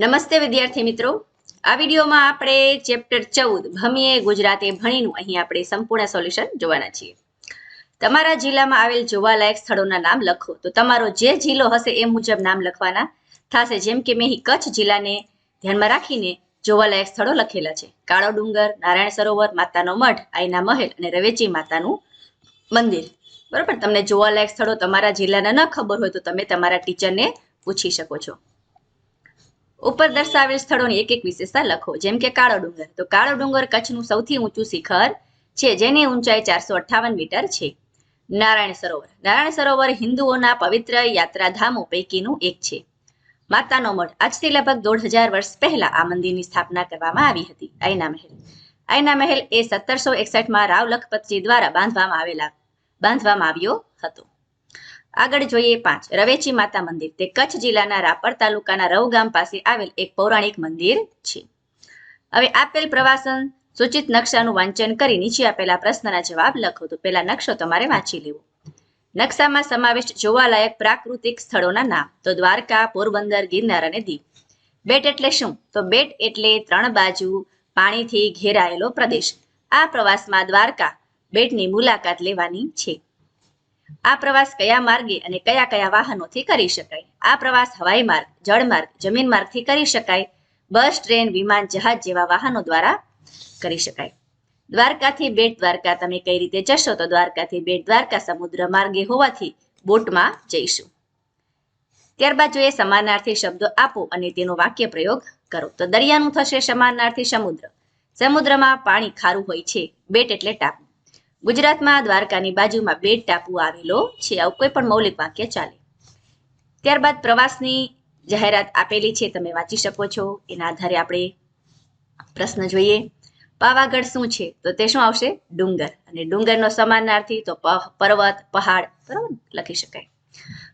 નમસ્તે વિદ્યાર્થી મિત્રો. આ વિડીયોમાં આપણે ચેપ્ટર ચૌદ, ભમીએ ગુજરાતે ભણીનું, અહીં આપણે સંપૂર્ણ સોલ્યુશન જોવાના છીએ. તમારા જિલ્લામાં આવેલ જોવાલાયક સ્થળોના નામ લખો. તો તમારો જે જિલ્લો હશે એ મુજબ નામ લખવાના થશે. જેમ કે મેં કચ્છ જિલ્લાને ધ્યાનમાં રાખીને જોવાલાયક સ્થળો લખેલા છે. કાળો ડુંગર, નારાયણ સરોવર, માતાનો મઠ આઈના મહેલ અને રવેચી માતાનું મંદિર. બરોબર? તમને જોવાલાયક સ્થળો તમારા જિલ્લાના ન ખબર હોય તો તમે તમારા ટીચરને પૂછી શકો છો. ઉપર દર્શાવેલ સ્થળોની એક એક વિશેષતા લખો. જેમ કે કાળો ડુંગર. તો કાળો ડુંગર કચ્છનું સૌથી ઊંચું શિખર છે, જેની ઊંચાઈ ચારસો અઠ્ઠાવન મીટર છે. નારાયણ સરોવર. નારાયણ સરોવર હિન્દુઓના પવિત્ર યાત્રાધામો પૈકીનું એક છે. માતાનો મઠ આજથી લગભગ દોઢ હજાર વર્ષ પહેલા આ મંદિરની સ્થાપના કરવામાં આવી હતી. આઈના મહેલ. આઈના મહેલ એ સત્તરસો એકસઠમાં રાવ લખપતજી દ્વારા બાંધવામાં આવેલા, બાંધવામાં આવ્યો હતો. આગળ જોઈએ પાંચ. રવેચી માતા મંદિર. તે કચ્છ જિલ્લાના રાપર તાલુકાના રવ ગામ પાસે આવેલ એક પૌરાણિક મંદિર છે. હવે આપેલ પ્રવાસન સૂચિત નકશાનું વાંચન કરી નીચે આપેલા પ્રશ્નના જવાબ લખો. તો પેલા નકશો તમારે વાંચી લેવો. નકશામાં સમાવિષ્ટ જોવાલાયક પ્રાકૃતિક સ્થળોના નામ. તો દ્વારકા, પોરબંદર, ગિરનાર અને દીવ. બેટ એટલે શું? તો બેટ એટલે ત્રણ બાજુ પાણીથી ઘેરાયેલો પ્રદેશ. આ પ્રવાસમાં દ્વારકા બેટની મુલાકાત લેવાની છે. આ પ્રવાસ કયા માર્ગે અને કયા કયા વાહનોથી કરી શકાય? આ પ્રવાસ હવાઈ માર્ગ જળમાર્ગ જમીન માર્ગથી કરી શકાય, બસ, ટ્રેન, વિમાન, જહાજ જેવા વાહનો દ્વારા કરી શકાય. દ્વારકાથી બેટ દ્વારકા તમે કઈ રીતે જશો તો દ્વારકાથી બેટ દ્વારકા સમુદ્ર માર્ગે હોવાથી બોટમાં જઈશું. ત્યારબાદ જોઈએ સમાનાર્થી શબ્દો આપો અને તેનો વાક્ય પ્રયોગ કરો. તો દરિયાનું થશે સમાનાર્થી સમુદ્ર. સમુદ્રમાં પાણી ખારું હોય છે. બેટ એટલે ટાપુ. ગુજરાતમાં દ્વારકાની બાજુમાં બેટ ટાપુ આવેલો છે, આવું કોઈ પણ મૌલિક વાક્ય ચાલે. ત્યારબાદ પ્રવાસની જાહેરાત આપેલી છે, તમે વાંચી શકો છો. એના આધારે આપણે પ્રશ્ન જોઈએ. પાવાગઢ શું છે? તો તે શું આવશે? ડુંગર. અને ડુંગરનો સમાનાર્થી તો પર્વત, પહાડ, બરાબર? લખી શકાય.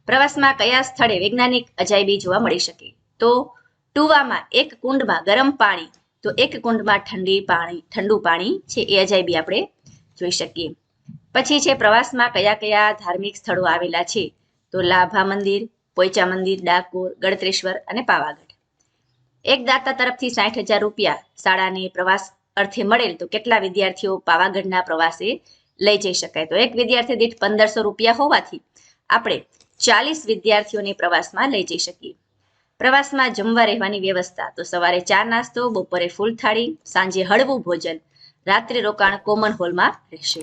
પ્રવાસમાં કયા સ્થળે વૈજ્ઞાનિક અજાયબી જોવા મળી શકે? તો ટુવામાં એક કુંડમાં ગરમ પાણી, તો એક કુંડમાં ઠંડી પાણી, ઠંડુ પાણી છે, એ અજાયબી આપણે જોઈ શકીએ. પછી છે પ્રવાસમાં કયા કયા ધાર્મિક સ્થળો આવેલા છે? તો લાભા મંદિર પોઈચા મંદિર, ડાકોર ગળત્રેશ્વર અને પાવાગઢ. એક દાતા તરફથી સાઠ હજાર રૂપિયા શાળાને પ્રવાસ અર્થે મળેલ તો કેટલા વિદ્યાર્થીઓ પાવાગઢના પ્રવાસે લઈ જઈ શકાય? તો એક વિદ્યાર્થી દીઠ પંદરસો રૂપિયા હોવાથી આપણે ચાલીસ વિદ્યાર્થીઓને પ્રવાસમાં લઈ જઈ શકીએ. પ્રવાસમાં જમવા રહેવાની વ્યવસ્થા, તો સવારે ચાર નાસ્તો, બપોરે ફૂલ થાળી સાંજે હળવું ભોજન રાત્રિ રોકાણ કોમન હોલમાં રહેશે.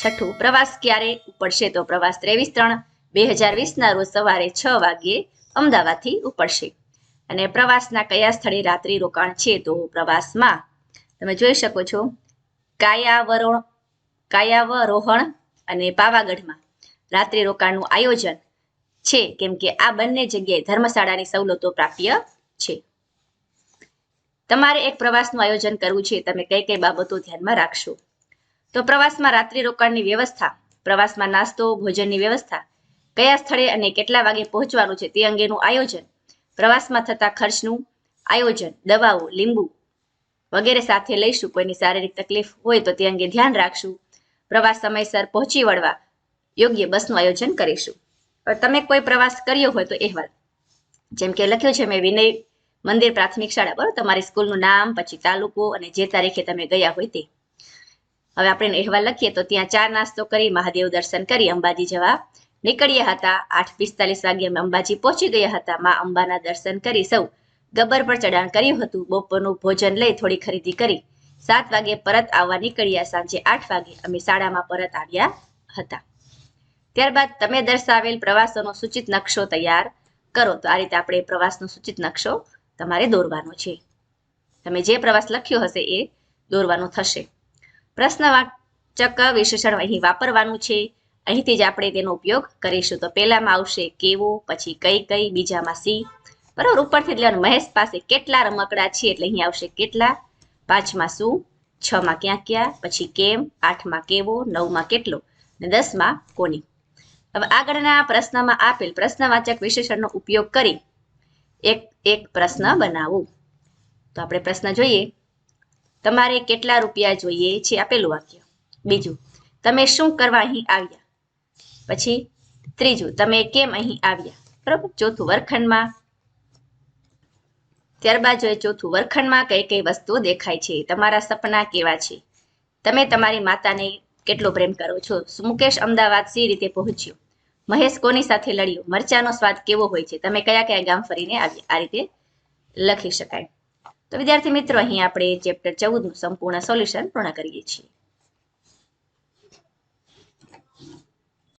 છઠ્ઠું, પ્રવાસ ક્યારે ઉપડશે? તો પ્રવાસ ત્રેવીસ ત્રણ બે હજાર વીસના રોજ સવારે છ વાગ્યે અમદાવાદથી ઉપડશે. અને પ્રવાસના કયા સ્થળે રાત્રિ રોકાણ છે? તો પ્રવાસમાં તમે જોઈ શકો છો, કાયાવરોણ, કાયાવરોહણ અને પાવાગઢમાં રાત્રિ રોકાણનું આયોજન છે. કેમ કે આ બંને જગ્યાએ ધર્મશાળાની સવલતો પ્રાપ્ય છે. તમારે એક પ્રવાસનું આયોજન કરવું છે તમે કઈ કઈ બાબતો ધ્યાનમાં રાખશો? તો પ્રવાસમાં રાત્રિ રોકાણની વ્યવસ્થા, પ્રવાસમાં નાસ્તો, ભોજનની વ્યવસ્થા, કયા સ્થળે અને કેટલા વાગે પહોંચવાનું છે તે અંગેનું આયોજન, પ્રવાસમાં થતા ખર્ચનું આયોજન, દવાઓ, લીંબુ વગેરે સાથે લઈશું. કોઈની શારીરિક તકલીફ હોય તો તે અંગે ધ્યાન રાખશું. પ્રવાસ સમયસર પહોંચી વળવા યોગ્ય બસનું આયોજન કરીશું. તમે કોઈ પ્રવાસ કર્યો હોય તો અહેવાલ. જેમ કે લખ્યું છે, મેં વિનય મંદિર પ્રાથમિક શાળા બરોબર તમારી સ્કૂલનું નામ, પછી તાલુકો અને જે તારીખે તમે ગયા હોય તે. હવે આપણે અહેવાલ લખીએ તો ત્યાં ચા નાસ્તો કરી, મહાદેવ દર્શન કરી, અંબાજી જવા નીકળ્યા હતા. આઠ પિસ્તાલીસ વાગે અમે અંબાજી પહોંચી ગયા હતા. માં અંબાના દર્શન કરી સૌ ગબ્બર પર ચઢાણ કર્યું હતું. બપોરનું ભોજન લઈ થોડી ખરીદી કરી. સાત વાગે પરત આવવા નીકળ્યા. સાંજે આઠ વાગે અમે શાળામાં પરત આવ્યા હતા. ત્યારબાદ તમે દર્શાવેલ પ્રવાસોનો સૂચિત નકશો તૈયાર કરો. તો આ રીતે આપણે પ્રવાસનો સૂચિત નકશો તમારે દોરવાનો છે. તમે જે પ્રવાસ લખ્યો હશે એ દોરવાનો થશે. પ્રશ્નવાચક વિશેષણ અહીં વાપરવાનું છે. અહીંથી જ આપણે તેનો ઉપયોગ કરીશું. તો પહેલામાં આવશે કેવો, પછી કઈ કઈ, બીજામાં સી. બરાબર, ઉપરથી લેવાનું મહેશ પાસે કેટલા રમકડા છે એટલે અહીં આવશે કેટલા? પાંચમાં શું? છમાં ક્યાં ક્યાં? પછી કેમ? આઠમાં કેવો? નવમાં કેટલો? અને દસમાં કોની? હવે આગળના પ્રશ્નમાં આપેલ પ્રશ્નવાચક વિશેષણનો ઉપયોગ કરી એક એક પ્રશ્ન બનાવો. તો આપણે પ્રશ્ન જોઈએ. તમારે કેટલા રૂપિયા જોઈએ છે આપેલું વાક્ય? બીજું, તમે શું કરવા અહીં આવ્યા? પછી ત્રીજું, તમે કેમ અહીં આવ્યા? બરાબર? ચોથું, વર્ગખંડમાં. ત્યારબાદ જોઈએ ચોથું વર્ખંડમાં કઈ કઈ વસ્તુઓ દેખાય છે? તમારા સપના કેવા છે? તમે તમારી માતાને કેટલો પ્રેમ કરો છો? મુકેશ અમદાવાદ સી રીતે પહોંચ્યો? મહેશ કોની સાથે લડ્યો? મરચાનો સ્વાદ કેવો હોય છે? તમે કયા કયા ગામ ફરીને આ રીતે લખી શકાય. તો વિદ્યાર્થી મિત્રો, અહીં આપણે ચેપ્ટર ચૌદનું સંપૂર્ણ સોલ્યુશન પૂર્ણ કરીએ છીએ.